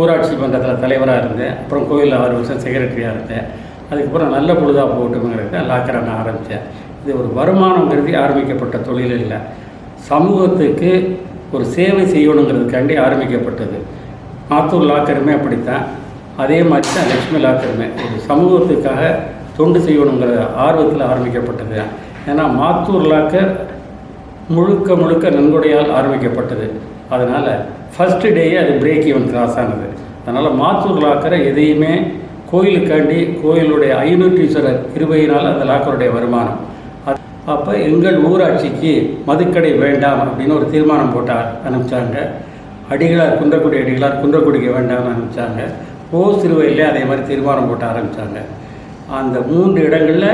ஊராட்சி மன்றத்தில் தலைவராக இருந்தேன். அப்புறம் கோயிலில் ஆறு வருஷம் செக்ரட்டரியாக இருந்தேன். அதுக்கப்புறம் நல்ல பொழுதாக போட்டுங்கிறது லாக்கரை நான் ஆரம்பித்தேன் இது ஒரு வருமானம் கருதி ஆரம்பிக்கப்பட்ட தொழில் இல்லை. சமூகத்துக்கு ஒரு சேவை செய்யணுங்கிறதுக்காண்டி ஆரம்பிக்கப்பட்டது. மாத்தூர் லாக்கருமே அப்படித்தான். அதே மாதிரி தான் லக்ஷ்மி லாக்கருமே ஒரு சமூகத்துக்காக தொண்டு செய்யணுங்கிற ஆர்வத்தில் ஆரம்பிக்கப்பட்டது. ஏன்னா மாத்தூர் லாக்கர் முழுக்க முழுக்க நன்கொடையால் ஆரம்பிக்கப்பட்டது. அதனால் ஃபஸ்ட்டு டேயே அது பிரேக் ஈவன் கிராஸ் ஆனது. அதனால் மாத்தூர் லாக்கரை எதையுமே கோயிலுக்காண்டி கோயிலுடைய ஐநூற்றீஸ்வரர் கிருபையினால் அந்த லாக்கருடைய வருமானம். அப்போ எங்கள் ஊராட்சிக்கு மதுக்கடை வேண்டாம் அப்படின்னு ஒரு தீர்மானம் போட்டார் அனுப்பிச்சாங்க அடிகளார் குன்றக்குடி அடிகளார் குன்றக்குடிக்கு வேண்டாம்னு அனுப்பிச்சாங்க ஓ சிறுவையிலே அதே மாதிரி தீர்மானம் போட்ட ஆரம்பித்தாங்க அந்த மூன்று இடங்களில்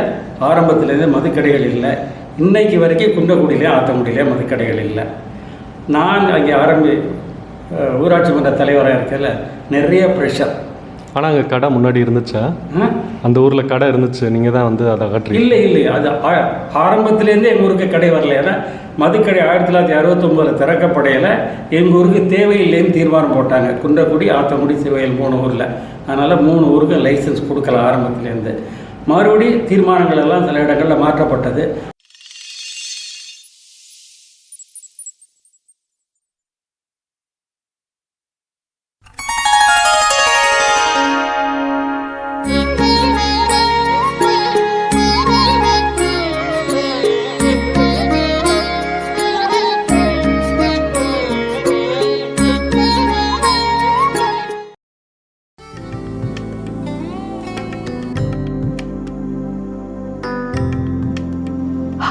ஆரம்பத்துலேருந்து மதுக்கடைகள் இல்லை. இன்னைக்கு வரைக்கும் குன்றக்குடியிலே ஆத்தங்குடியிலே மதுக்கடைகள் இல்லை. நான் அங்கே ஆரம்பி ஊராட்சி மன்ற தலைவராக இருக்கல நிறைய ப்ரெஷர் ஆனால் அங்கே கடை முன்னாடி இருந்துச்சா? அந்த ஊரில் கடை இருந்துச்சு நீங்கள் தான் வந்து அதை அகற்றி இல்லை இல்லை அது ஆரம்பத்திலேருந்தே எங்கள் ஊருக்கு கடை வரல. ஏன்னா மதுக்கடை ஆயிரத்தி தொள்ளாயிரத்தி அறுபத்தொம்போதில் திறக்கப்படையில் எங்கள் ஊருக்கு தேவையில்லைன்னு தீர்மானம் போட்டாங்க. குன்றக்குடி ஆத்தங்குடி சிவையல் மூணு ஊரில். அதனால் மூணு ஊருக்கு லைசன்ஸ் கொடுக்கல ஆரம்பத்திலேருந்து. மறுபடி தீர்மானங்கள் எல்லாம் சில இடங்களில் மாற்றப்பட்டது.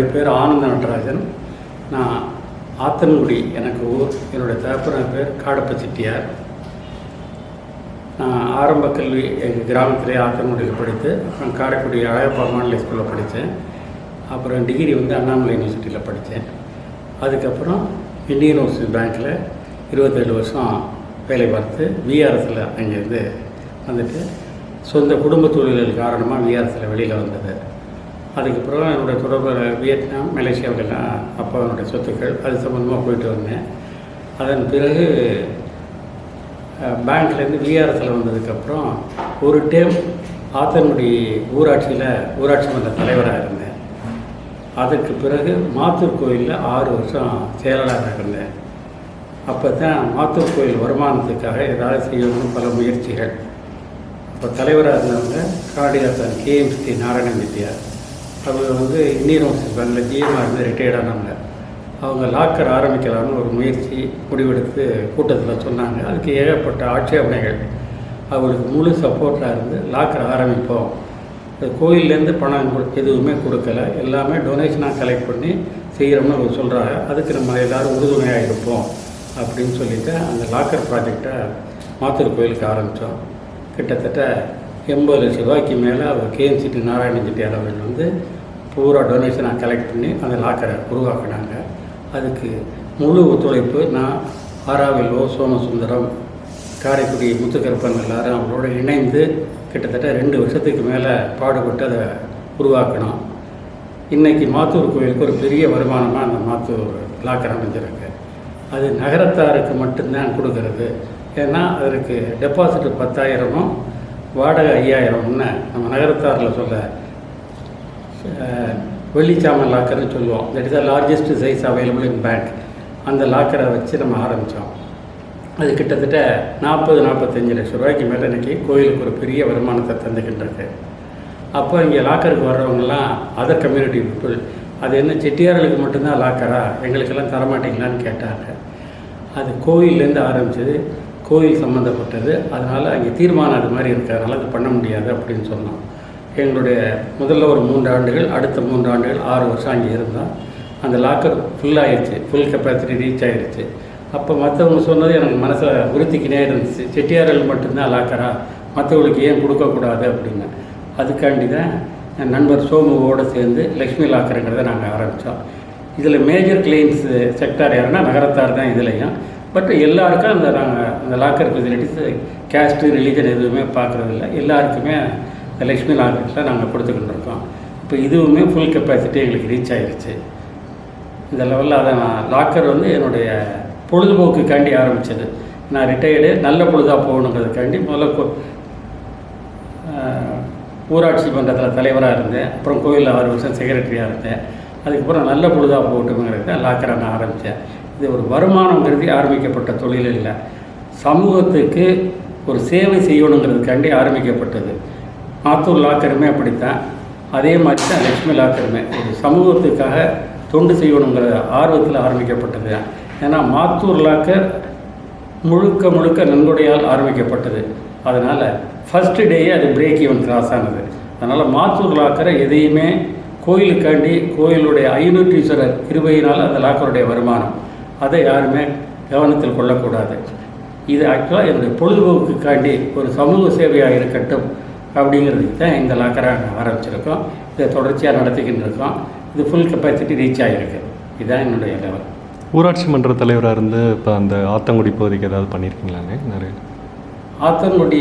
என்னுடைய பேர் ஆனந்த நடராஜன். நான் ஆத்தன்குடி எனக்கு ஊர் என்னுடைய தகப்பன பேர் காடப்ப செட்டியார் நான் ஆரம்ப கல்வி எங்கள் கிராமத்திலே ஆத்தன்குடியில் படித்து அப்புறம் காரைக்குடி அழகப்பா மாநில ஸ்கூலில் படித்தேன். அப்புறம் டிகிரி வந்து அண்ணாமலை யூனிவர்சிட்டியில் படித்தேன். அதுக்கப்புறம் இந்தியன் ஓவர்சீஸ் பேங்க்கில் இருபத்தேழு வருஷம் வேலை பார்த்து விஆர்எஸில் அங்கேருந்து வந்துட்டு சொந்த குடும்ப தொழில்கள் காரணமாக விஆர்எஸில் வெளியில் வந்தது. அதுக்கப்புறம் என்னுடைய தொடர்பு வியட்நாம் மலேசியாவுக்கெல்லாம் அப்பாவுடைய சொத்துக்கள் அது சம்மந்தமாக போயிட்டு வந்தேன். அதன் பிறகு பேங்க்லேருந்து விஆர்எஸில் வந்ததுக்கப்புறம் ஒரு டேம் ஆத்தன்குடி ஊராட்சியில் ஊராட்சி மன்ற தலைவராக இருந்தேன். அதுக்கு பிறகு மாத்தூர் கோயிலில் ஆறு வருஷம் செயலாளராக இருந்தேன். அப்போ தான் மாத்தூர் கோயில் வருமானத்துக்காக ஏதாவது செய்யணும்னு பல முயற்சிகள். இப்போ தலைவராக இருந்தவங்க காடியாத்தன் கேஎம்சி நாராயண வித்யா அவங்க வந்து இந்தியன் ஓவர்சீஸ் பேங்கில் ஜிஎம்ஆர் இருந்து ரிட்டையர்ட் ஆனவங்க. அவங்க லாக்கர் ஆரம்பிக்கலாம்னு ஒரு முயற்சி முடிவெடுத்து கூட்டத்தில் சொன்னாங்க. அதுக்கு ஏகப்பட்ட ஆட்சேபனைகள் அவங்களுக்கு முழு சப்போர்ட்டாக இருந்து லாக்கர் ஆரம்பிப்போம். கோயிலேருந்து கோயில்லேருந்து பணம் எதுவுமே கொடுக்கல. எல்லாமே டொனேஷனாக கலெக்ட் பண்ணி செய்கிறோம்னு அவங்க சொல்கிறாங்க அதுக்கு நம்ம எல்லோரும் உறுதுணையாக இருப்போம் அப்படின்னு சொல்லிவிட்டு அந்த லாக்கர் ப்ராஜெக்டை மாத்தூர் கோயிலுக்கு ஆரம்பித்தோம் கிட்டத்தட்ட எண்பது லட்ச ரூபாய்க்கு மேலே அவர் கேஎம்சிடி நாராயண செட்டியார் அவர்கள் வந்து பூரா டொனேஷனாக கலெக்ட் பண்ணி அந்த லாக்கரை உருவாக்கினாங்க. அதுக்கு முழு ஒத்துழைப்பு நான் ஆராவிலோ சோமசுந்தரம் காரைக்குடி முத்துக்கருப்பன் எல்லாரும் அவங்களோட இணைந்து கிட்டத்தட்ட ரெண்டு வருஷத்துக்கு மேலே பாடுபட்டு அதை உருவாக்கணும் இன்றைக்கி மாத்தூர் கோயிலுக்கு ஒரு பெரிய வருமானமாக அந்த மாத்தூர் லாக்கர் அமைஞ்சிருக்கு. அது நகரத்தாருக்கு மட்டும்தான் கொடுக்கறது. ஏன்னா அதற்கு டெபாசிட் பத்தாயிரமும் வாடகை ஐயாயிரம்னு நம்ம நகரத்தாரில் சொல்ல அஹ், வெள்ளிச்சாமன் லாக்கர்னு சொல்லுவோம். That is the largest size available in bank அந்த லாக்கரை வச்சு நம்ம ஆரம்பித்தோம் அது கிட்டத்தட்ட நாற்பது நாற்பத்தஞ்சு லட்சம் ரூபாய்க்கு மேலே இன்றைக்கி கோயிலுக்கு ஒரு பெரிய வருமானத்தை தந்துக்கிட்டு அப்போ இங்கே லாக்கருக்கு வர்றவங்கலாம் அதர் கம்யூனிட்டி பீப்புள் அது என்ன செட்டியார்களுக்கு மட்டும்தான் லாக்கரா எங்களுக்கெல்லாம் தரமாட்டீங்களான்னு கேட்டாங்க. அது கோயிலேருந்து ஆரம்பிச்சது. கோயில் சம்மந்தப்பட்டது அதனால் அங்கே தீர்மானம் அது மாதிரி இருக்கிறதுனால அது பண்ண முடியாது அப்படின்னு சொன்னோம் எங்களுடைய முதல்ல ஒரு மூன்று ஆண்டுகள் அடுத்த மூன்று ஆண்டுகள் ஆறு வருஷம் அங்கே இருந்தோம் அந்த லாக்கர் ஃபுல் ஆயிடுச்சு ஃபுல் கெப்பாசிட்டி ரீச் ஆயிடுச்சு அப்போ மற்றவங்க சொன்னது எனக்கு மனசில் உறுத்திக்கினே இருந்துச்சு. செட்டியார்கள் மட்டும்தான் லாக்கரா மற்றவங்களுக்கு ஏன் கொடுக்கக்கூடாது அப்படின்னு. அதுக்காண்டி தான் என் நண்பர் சோமுவோடு சேர்ந்து லக்ஷ்மி லாக்கருங்கிறத நாங்கள் ஆரம்பித்தோம் இதில் மேஜர் கிளைம்ஸ் செக்டார் யாருன்னா நகரத்தார் தான் இதுலையும். பட் எல்லாருக்கும் அந்த நாங்கள் அந்த லாக்கர் ஃபெசிலிட்டிஸ் கேஸ்ட்டு ரிலீஜன் எதுவுமே பார்க்குறதில்ல. எல்லாருக்குமே லக்ஷ்மி லாக்கர்ஸில் நாங்கள் கொடுத்துக்கிட்டு இருக்கோம். இப்போ இதுவுமே ஃபுல் கெப்பாசிட்டி எங்களுக்கு ரீச் ஆகிருச்சு இந்த லெவலில் அதை நான் லாக்கர் வந்து என்னுடைய பொழுதுபோக்குக்காண்டி ஆரம்பித்தது நான் ரிட்டையர்டு நல்ல பொழுதாக போகணுங்கிறதுக்காண்டி முதல்ல ஊராட்சி மன்றத்தில் தலைவராக இருந்தேன். அப்புறம் கோயிலில் ஆறு வருஷம் செக்ரட்டரியாக இருந்தேன். அதுக்கப்புறம் நல்ல பொழுதாக போகட்டுங்கிறது தான் லாக்கரை நான் ஆரம்பித்தேன். இது ஒரு வருமானம் கருதி ஆரம்பிக்கப்பட்ட தொழில் இல்லை. சமூகத்துக்கு ஒரு சேவை செய்யணுங்கிறதுக்காண்டி ஆரம்பிக்கப்பட்டது. மாத்தூர் லாக்கருமே அப்படித்தான். அதே மாதிரி தான் லக்ஷ்மி லாக்கருமே. ஒரு சமூகத்துக்காக தொண்டு செய்யணுங்கிற ஆர்வத்தில் ஆரம்பிக்கப்பட்டது. ஏன்னா மாத்தூர் லாக்கர் முழுக்க முழுக்க நன்கொடையால் ஆரம்பிக்கப்பட்டது. அதனால் ஃபஸ்ட்டு டேயே அது பிரேக் ஈவன் கிராஸ் ஆனது. அதனால் மாத்தூர் லாக்கரை எதையுமே கோயிலுக்காண்டி கோயிலுடைய ஐநூற்றீஸ்வரர் கிருபையினால் அந்த லாக்கருடைய வருமானம். அதை யாருமே கவனத்தில் கொள்ளக்கூடாது. இது ஆக்சுவலாக என்னுடைய பொழுதுபோக்குக்காண்டி ஒரு சமூக சேவையாக இருக்கட்டும் அப்படிங்கிறதுக்கு தான் இந்த லாக்கரை ஆரம்பிச்சிருக்கோம். இதை தொடர்ச்சியாக நடத்திக்கிட்டு இருக்கோம் இது ஃபுல் கெப்பாசிட்டி ரீச் ஆகிருக்கு இதுதான் என்னுடைய லெவல் ஊராட்சி மன்ற தலைவராக இருந்து இப்போ அந்த ஆத்தங்குடி பகுதிக்கு ஏதாவது பண்ணியிருக்கீங்களாண்ணே நிறைய. ஆத்தங்குடி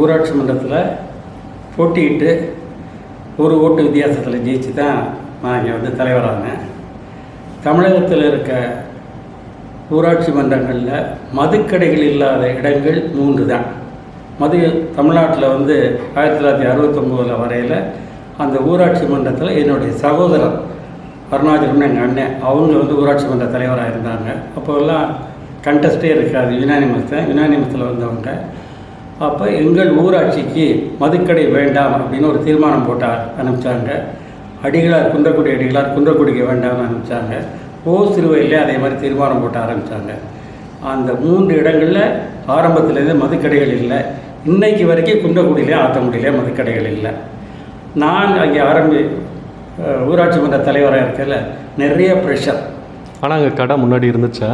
ஊராட்சி மன்றத்தில் போட்டியிட்டு ஒரு ஓட்டு வித்தியாசத்தில் ஜெயிச்சு தான் நான் இங்கே வந்து தலைவரானேன். தமிழகத்தில் இருக்க ஊராட்சி மன்றங்களில் மதுக்கடைகள் இல்லாத இடங்கள் மூன்று தான் மது தமிழ்நாட்டில் வந்து ஆயிரத்தி தொள்ளாயிரத்தி அறுபத்தொம்போதில் வரையில் அந்த ஊராட்சி மன்றத்தில் என்னுடைய சகோதரர் அருணாச்சலம்னு எங்கள் அண்ணன் அவங்க வந்து ஊராட்சி மன்ற தலைவராக இருந்தாங்க. அப்போல்லாம் கண்டஸ்டே இருக்காது யுனானிமஸ் தான். யுனானிமஸில் வந்தவங்க. அப்போ எங்கள் ஊராட்சிக்கு மதுக்கடை வேண்டாம் அப்படின்னு ஒரு தீர்மானம் போட்டார் அனுப்பிச்சாங்க. அடிகளார் குன்றக்குடி அடிகளார் குன்றக்குடிக்கு வேண்டாம்னு அனுப்பிச்சாங்க. ஓ சிறுவையிலே அதே மாதிரி தீர்மானம் போட்ட ஆரம்பித்தாங்க அந்த மூன்று இடங்களில் ஆரம்பத்துலேருந்து மதுக்கடைகள் இல்லை. இன்னைக்கு வரைக்கும் குன்றக்குடியிலே ஆத்தங்குடியிலே மதுக்கடைகள் இல்லை. நான் அங்கே ஆரம்பி ஊராட்சி மன்ற தலைவராக இருக்கல நிறைய ப்ரெஷர் ஆனால் அங்கே கடை முன்னாடி இருந்துச்சா?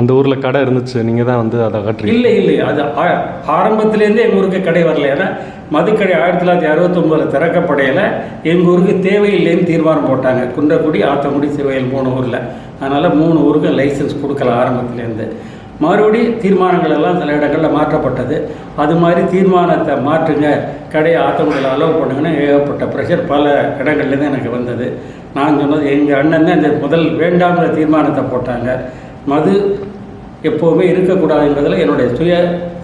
அந்த ஊரில் கடை இருந்துச்சு. நீங்கள் தான் வந்து அதை அகற்றி இல்லை இல்லை. அது ஆரம்பத்திலேருந்தே எங்கள் ஊருக்கு கடை வரல. ஏன்னா மதுக்கடை ஆயிரத்தி தொள்ளாயிரத்தி அறுபத்தொம்போதில் திறக்கப்படையில். எங்கள் ஊருக்கு தேவையில்லைன்னு தீர்மானம் போட்டாங்க. குன்றக்குடி ஆத்தங்குடி சிறுவையில் மூணு ஊரில். அதனால் மூணு ஊருக்கு லைசன்ஸ் கொடுக்கல ஆரம்பத்திலேருந்து. மறுபடி தீர்மானங்கள் எல்லாம் சில இடங்களில் மாற்றப்பட்டது. அது மாதிரி தீர்மானத்தை மாற்றுங்க. கடையை ஆத்தங்குடியில் அலோவ் பண்ணுங்கன்னு ஏகப்பட்ட ப்ரெஷர் பல இடங்கள்லேருந்து எனக்கு வந்தது. நான் சொன்னது எங்கள் அண்ணன் தான் இந்த முதல் வேண்டாம்ங்கிற தீர்மானத்தை போட்டாங்க. மது எப்போவுமே இருக்கக்கூடாது என்பதில் என்னுடைய சுய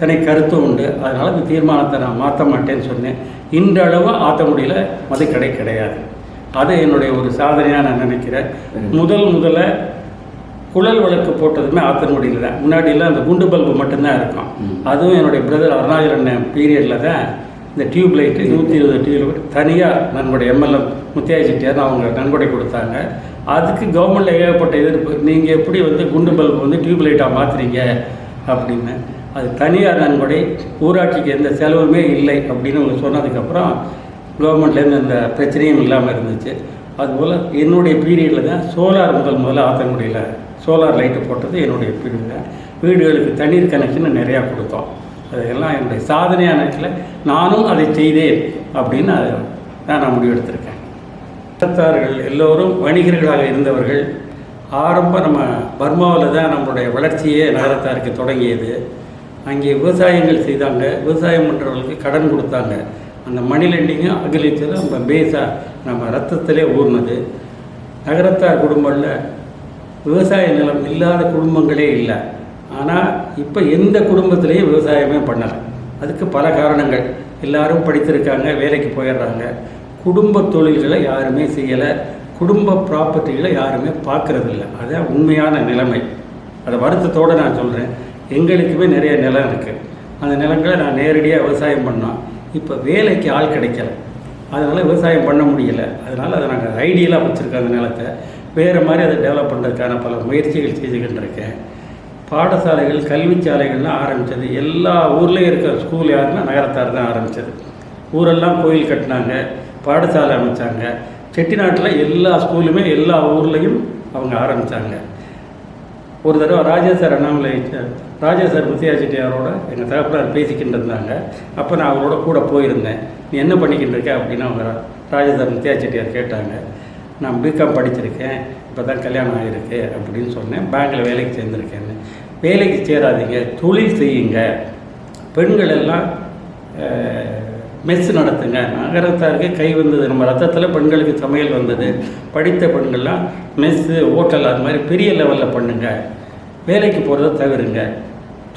தனி கருத்து உண்டு. அதனால் இந்த தீர்மானத்தை நான் மாற்ற மாட்டேன்னு சொன்னேன். இன்றளவு ஆத்தங்குடியில் மதுக்கடை கிடையாது. அது என்னுடைய ஒரு சாதனையாக நான் நினைக்கிறேன். முதல் முதல்ல குழல் விளக்கு போட்டதுமே ஆத்தங்குடியில் தான். முன்னாடியெல்லாம் அந்த குண்டு பல்பு மட்டும்தான் இருக்கும். அதுவும் என்னுடைய பிரதர் அருணாச்சலன் பீரியடில் தான் இந்த டியூப் லைட்டு நூற்றி இருபது டியூப் லைட் தனியாக நம்முடைய எம்எல்ஏ முத்தியா செட்டியார் அவங்க நன்கொடை கொடுத்தாங்க. அதுக்கு கவர்மெண்ட்டில் ஏகப்பட்ட எதிர்ப்பு. நீங்கள் எப்படி வந்து குண்டு பல்பு வந்து டியூப் லைட்டாக மாற்றுறீங்க அப்படின்னு. அது தனியார் நன்கொடை ஊராட்சிக்கு எந்த செலவுமே இல்லை அப்படின்னு அவங்க சொன்னதுக்கப்புறம் கவர்மெண்ட்லேருந்து அந்த பிரச்சனையும் இல்லாமல் இருந்துச்சு. அதுபோல் என்னுடைய பீரியடில் தான் சோலார் முதல் முதல்ல ஆத்தங்குடியில் சோலார் லைட்டு போட்டது என்னுடைய பிரிவில். வீடுகளுக்கு தண்ணீர் கனெக்ஷன் நிறையா கொடுத்தோம். அதெல்லாம் என்னுடைய சாதனையான இடத்துல நானும் அதை செய்தேன் அப்படின்னு அதை நான் முடிவெடுத்திருக்கேன். நகரத்தார்கள் எல்லோரும் வணிகர்களாக இருந்தவர்கள் ஆரம்ப நம்ம பர்மாவில் தான் நம்மளுடைய வளர்ச்சியே நகரத்தாருக்கு தொடங்கியது. அங்கே விவசாயங்கள் செய்தாங்க. விவசாயம் பண்ணுறவர்களுக்கு கடன் கொடுத்தாங்க. அந்த மணி லெண்டிங்கும் அக்ரிகல்ச்சரும் நம்ம பேஸாக நம்ம ரத்தத்திலே ஊர்னது. நகரத்தார் குடும்பங்களில் விவசாய நிலம் இல்லாத குடும்பங்களே இல்லை. ஆனால் இப்போ எந்த குடும்பத்திலையும் விவசாயமே பண்ணலை. அதுக்கு பல காரணங்கள். எல்லாரும் படித்திருக்காங்க வேலைக்கு போயிடுறாங்க. குடும்ப தொழில்களை யாருமே செய்யலை. குடும்ப ப்ராப்பர்ட்டிகளை யாருமே பார்க்கறதில்ல. அதுதான் உண்மையான நிலைமை. அதை வருத்தத்தோடு நான் சொல்கிறேன் எங்களுக்குமே நிறைய நிலம் இருக்குது அந்த நிலங்களை நான் நேரடியாக விவசாயம் பண்ணோம் இப்போ வேலைக்கு ஆள் கிடைக்கல. அதனால் விவசாயம் பண்ண முடியல. அதனால் அதை நாங்கள் ஐடியலாக வச்சுருக்கோம் அந்த நிலத்தை. வேறு மாதிரி அதை டெவலப் பண்ணுறதுக்கான பல முயற்சிகள் செய்துக்கிட்டு இருக்கேன் பாடசாலைகள் கல்விச்சாலைகள்லாம் ஆரம்பித்தது எல்லா ஊர்லேயும் இருக்கிற ஸ்கூல் யாருன்னா நகரத்தார் தான் ஆரம்பித்தது ஊரெல்லாம் கோயில் கட்டினாங்க பாடசாலை அமைச்சாங்க. செட்டிநாட்டில் எல்லா ஸ்கூலுமே எல்லா ஊர்லேயும் அவங்க ஆரம்பித்தாங்க ஒரு தடவை ராஜேசர் அண்ணாமலை ராஜேசர் சார் முத்தியா செட்டியாரோட எங்கள் தகப்பனார் பேசிக்கிட்டு இருந்தாங்க அப்போ நான் அவரோட கூட போயிருந்தேன். நீ என்ன பண்ணிக்கிட்டு இருக்க அப்படின்னு அவங்க ராஜா சார் முத்தியா செட்டியார் கேட்டாங்க. நான் பிகாம் படிச்சிருக்கேன் இப்போ தான் கல்யாணம் ஆகிருக்கு அப்படின்னு சொன்னேன். பேங்க்கில் வேலைக்கு சேர்ந்துருக்கேன்னு. வேலைக்கு சேராதீங்க தொழில் செய்யுங்க. பெண்கள் எல்லாம் மெஸ் நடத்துங்க. நகரத்தாருக்கு கை வந்தது. நம்ம ரத்தத்தில் பெண்களுக்கு சமையல் வந்தது. படித்த பெண்கள்லாம் மெஸ்ஸு ஹோட்டல் அது மாதிரி பெரிய லெவலில் பண்ணுங்க. வேலைக்கு போகிறத தவிருங்க.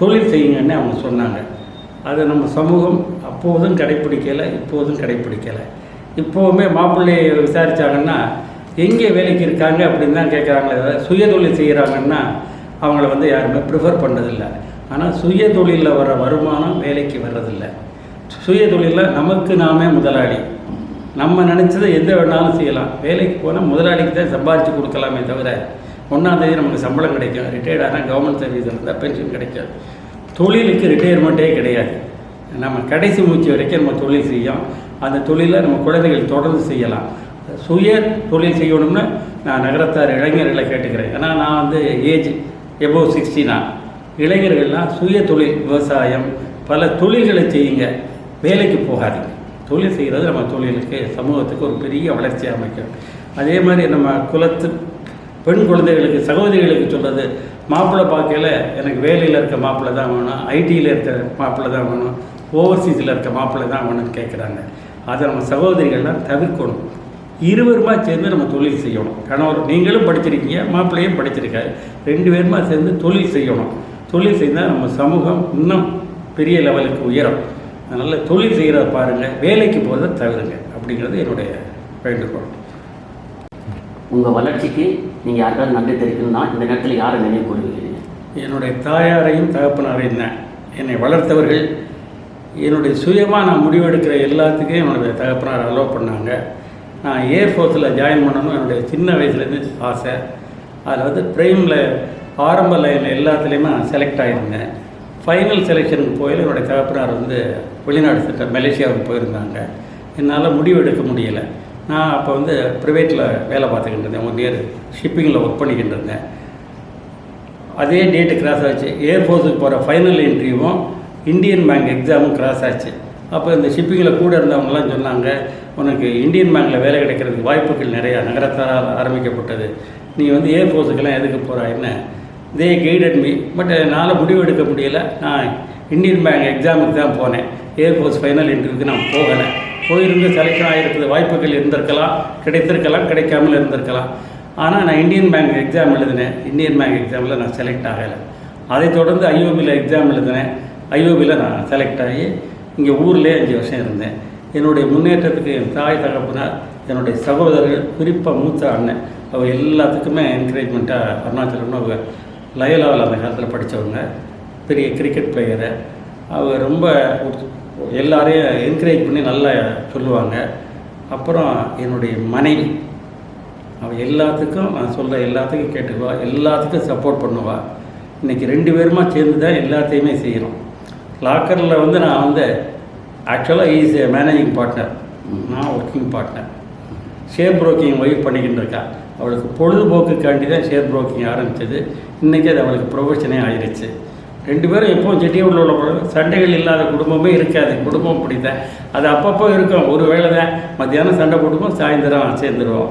தொழில் செய்யுங்கன்னு அவங்க சொன்னாங்க. அதை நம்ம சமூகம் அப்போதும் கடைப்பிடிக்கலை இப்போதும் கடைப்பிடிக்கலை. இப்போவுமே மாப்பிள்ளையை விசாரித்தாங்கன்னா எங்கே வேலைக்கு இருக்காங்க அப்படின்னு தான் கேட்குறாங்களே சுய சுயதொழில் செய்கிறாங்கன்னா அவங்கள வந்து யாருமே ப்ரிஃபர் பண்ணதில்லை. ஆனால் சுய தொழிலில் வர வருமானம் வேலைக்கு வர்றதில்லை. சுய தொழிலில் நமக்கு நாமே முதலாளி. நம்ம நினச்சதை எந்த வேணாலும் செய்யலாம். வேலைக்கு போனால் முதலாளிக்கு தான் சம்பாதிச்சு கொடுக்கலாமே தவிர ஒன்றாந்தேதி நமக்கு சம்பளம் கிடைக்கும். ரிட்டையர்ட் ஆனால் கவர்மெண்ட் சர்வீஸ் இருந்தால் பென்ஷன் கிடைக்காது. தொழிலுக்கு ரிட்டையர்மெண்ட்டே கிடையாது. நம்ம கடைசி மூச்சு வரைக்கும் நம்ம தொழில் செய்யும் அந்த தொழிலை நம்ம குழந்தைகள் தொடர்ந்து செய்யலாம். சுய தொழில் செய்யணும்னு நான் நகரத்தார் இளைஞர்களை கேட்டுக்கிறேன். ஏன்னா நான் வந்து ஏஜ் எபோவ் சிக்ஸ்டினா இளைஞர்கள்லாம் சுய தொழில் விவசாயம் பல தொழில்களை செய்யுங்க. வேலைக்கு போகாதீங்க. தொழில் செய்கிறது நம்ம தொழிலுக்கு சமூகத்துக்கு ஒரு பெரிய வளர்ச்சி அமைக்கும். அதே மாதிரி நம்ம குலத்து பெண் குழந்தைகளுக்கு சகோதரிகளுக்கு சொல்கிறது மாப்பிள்ளை பார்க்கல எனக்கு வேலையில் இருக்க மாப்பிள்ளை தான் வேணும் ஐடியில் இருக்க மாப்பிள்ளை தான் வேணும் ஓவர்சீஸில் இருக்க மாப்பிள்ளை தான் வேணும்னு கேட்குறாங்க அதை நம்ம சகோதரிகள்லாம் தவிர்க்கணும். இருவருமா சேர்ந்து நம்ம தொழில் செய்யணும். கணவர் நீங்களும் படிச்சிருக்கீங்க மாப்பிள்ளையும் படிச்சிருக்காரு. ரெண்டு பேருமா சேர்ந்து தொழில் செய்யணும். தொழில் செய்தால் நம்ம சமூகம் இன்னும் பெரிய லெவலுக்கு உயரும். அதனால் தொழில் செய்கிறத பாருங்கள் வேலைக்கு போகிறத தவிருங்க அப்படிங்கிறது என்னுடைய வேண்டுகோள். உங்கள் வளர்ச்சிக்கு நீங்கள் யாருக்காவது நன்றி தெரிவிக்கணும்னா இந்த நேரத்தில் யாரை நினைவு கூறுவீங்க? என்னுடைய தாயாரையும் தகப்பனாரையும் தான் என்னை வளர்த்தவர்கள். என்னுடைய சுயமாக நான் முடிவெடுக்கிற எல்லாத்துக்கும் என்னுடைய தகப்பனார் அலோவ் பண்ணாங்க. நான் ஏர்ஃபோர்ஸில் ஜாயின் பண்ணணும் என்னுடைய சின்ன வயசுலேருந்து ஆசை. அதில் வந்து ப்ரைமில் ஆரம்ப லைனில் எல்லாத்துலேயுமே நான் செலக்ட் ஆகியிருந்தேன் ஃபைனல் செலெக்ஷனுக்கு போயில் என்னுடைய தகப்பனார் வந்து வெளிநாடு சென்ற மலேசியாவுக்கு போயிருந்தாங்க. என்னால் முடிவு எடுக்க முடியலை. நான் அப்போ வந்து ப்ரைவேட்டில் வேலை பார்த்துக்கிட்டு இருந்தேன். ஒன் இயர் ஷிப்பிங்கில் ஒர்க் பண்ணிக்கிட்டு இருந்தேன். அதே டேட்டு கிராஸ் ஆச்சு. ஏர்ஃபோர்ஸுக்கு போகிற ஃபைனல் இன்டர்வியூவும் இந்தியன் பேங்க் எக்ஸாமும் கிராஸ் ஆச்சு. அப்போ இந்த ஷிப்பிங்கில் கூட இருந்தவங்கலாம் சொன்னாங்க உனக்கு இந்தியன் பேங்கில் வேலை கிடைக்கிறதுக்கு வாய்ப்புகள் நிறையா நகரத்தாரால் ஆரம்பிக்கப்பட்டது. நீ வந்து ஏர்ஃபோர்ஸுக்கெல்லாம் எதுக்கு போகிறா என்ன? தே கைடட் மீ பட் என்னால் முடிவு எடுக்க முடியலை. நான் இந்தியன் பேங்க் எக்ஸாமுக்கு தான் போனேன். ஏர்ஃபோர்ஸ் ஃபைனல் இன்டர்வியூக்கு நான் போகலை. போயிருந்து செலெக்ஷன் ஆகிருக்கிறது வாய்ப்புகள் இருந்திருக்கலாம் கிடைத்திருக்கலாம் கிடைக்காமல் இருந்திருக்கலாம். ஆனால் நான் இந்தியன் பேங்க் எக்ஸாம் எழுதினேன். இந்தியன் பேங்க் எக்ஸாமில் நான் செலக்ட் ஆகலை. அதைத் தொடர்ந்து ஐஓபியில் எக்ஸாம் எழுதினேன். ஐஓபியில் நான் செலக்ட் ஆகி இங்கே ஊர்லேயே அஞ்சு வருஷம் இருந்தேன். என்னுடைய முன்னேற்றத்துக்கு என் தாய் தகப்பனார் என்னுடைய சகோதரர்கள் குறிப்பாக மூத்த அண்ணன் அவங்க எல்லாத்துக்குமே என்கரேஜ்மெண்ட்டாக அருணாச்சலம்னு அவங்க லயலாவில் அந்த காலத்தில் படித்தவங்க பெரிய கிரிக்கெட் பிளேயரு அவங்க ரொம்ப எல்லாரையும் என்கரேஜ் பண்ணி நல்லா சொல்லுவாங்க. அப்புறம் என்னுடைய மனைவி அவள் எல்லாத்துக்கும் நான் சொல்கிற எல்லாத்துக்கும் கேட்டுக்குவா எல்லாத்துக்கும் சப்போர்ட் பண்ணுவாள் இன்றைக்கி ரெண்டு பேருமா சேர்ந்து தான் எல்லாத்தையுமே செய்கிறோம் லாக்கரில் வந்து நான் வந்து ஆக்சுவலாக ஈஸ் ஏ மேனேஜிங் பார்ட்னர் நான் working partner share broking wife பண்ணிக்கிட்டு இருக்கா. அவளுக்கு பொழுதுபோக்குக்காண்டி தான் ஷேர் புரோக்கிங் ஆரம்பித்தது இன்றைக்கி அது அவளுக்கு ப்ரொஃபஷனே ஆயிடுச்சு ரெண்டு பேரும் எப்பவும் செட்டியூரில் உள்ள சண்டைகள் இல்லாத குடும்பமே இருக்காது. குடும்பம் அப்படித்தான். அது அப்பப்போ இருக்கும். ஒரு வேளை தான் மத்தியானம் சண்டை போட்டுப்போம் சாயந்தரம் சேர்ந்துருவோம்.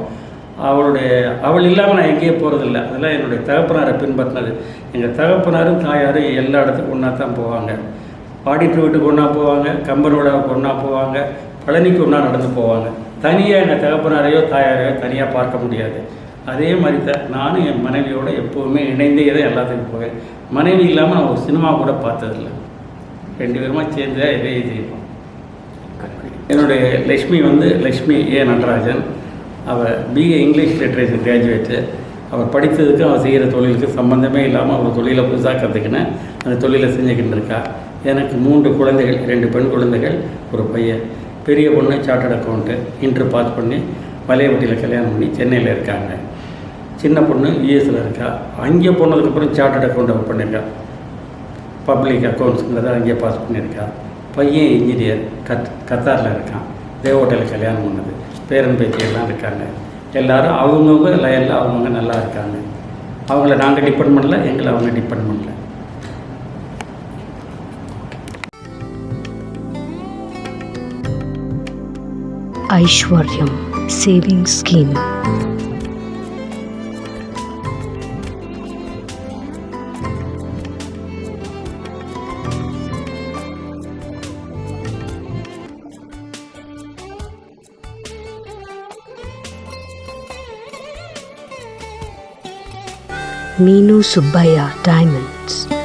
அவளுடைய அவள் இல்லாமல் நான் எங்கேயும் போகிறதில்ல அதெல்லாம் என்னுடைய தகப்பனாரை பின்பற்றினது. எங்கள் தகப்பனாரும் தாயாரும் எல்லா இடத்துக்கும் ஒன்றா தான் போவாங்க. ஆடிட்டர் வீட்டுக்கு ஒன்றா போவாங்க கம்பனோட ஒன்றா போவாங்க பழனிக்கு ஒன்றா நடந்து போவாங்க. தனியாக என்ன தகப்பனாரையோ தாயாரையோ தனியாக பார்க்க முடியாது. அதே மாதிரி தான் நானும் என் மனைவியோடு எப்போவுமே இணைந்தே தான் எல்லாத்துக்கும் போவேன். மனைவி இல்லாமல் நான் ஒரு சினிமா கூட பார்த்ததில்ல. ரெண்டு பேருமா சேர்ந்து தான் இதையே செய்வோம். என்னுடைய லக்ஷ்மி வந்து லக்ஷ்மி ஏ. நடராஜன். அவள் பிஏ இங்கிலீஷ் லிட்ரேச்சர் கிராஜுவேட்டு. அவள் படித்ததுக்கு அவள் செய்கிற தொழிலுக்கு சம்மந்தமே இல்லாமல் அவள் தொழிலை புதுசாக கற்றுக்கினேன் அந்த தொழிலை செஞ்சுக்கிட்டு இருக்கா. எனக்கு மூன்று குழந்தைகள் ரெண்டு பெண் குழந்தைகள் ஒரு பையன். பெரிய பொண்ணு சார்ட்டர்ட் அக்கௌண்ட்டு இன்ட்ரு பாஸ் பண்ணி வலையவட்டியில் கல்யாணம் பண்ணி சென்னையில் இருக்காங்க. சின்ன பொண்ணு யூஎஸில் இருக்கா. அங்கே போனதுக்கப்புறம் சார்ட்டர்ட் அக்கௌண்ட் ஓப்பன் பண்ணியிருக்கா. பப்ளிக் அக்கௌண்ட்ஸுங்கிறத அங்கேயே பாஸ் பண்ணியிருக்கா. பையன் இன்ஜினியர் கத் கத்தாரில் இருக்கான். தேவோட்டையில் கல்யாணம் பண்ணது. பேரன் பேச்சியெல்லாம் எல்லாம் இருக்காங்க. எல்லோரும் அவங்கவுங்க லைனில் அவங்கவுங்க நல்லா இருக்காங்க. அவங்கள நாங்கள் டிபெண்ட் பண்ணல எங்களை அவங்க டிபெண்ட் பண்ணல. Aishwaryam saving scheme Minu Subaya Diamonds.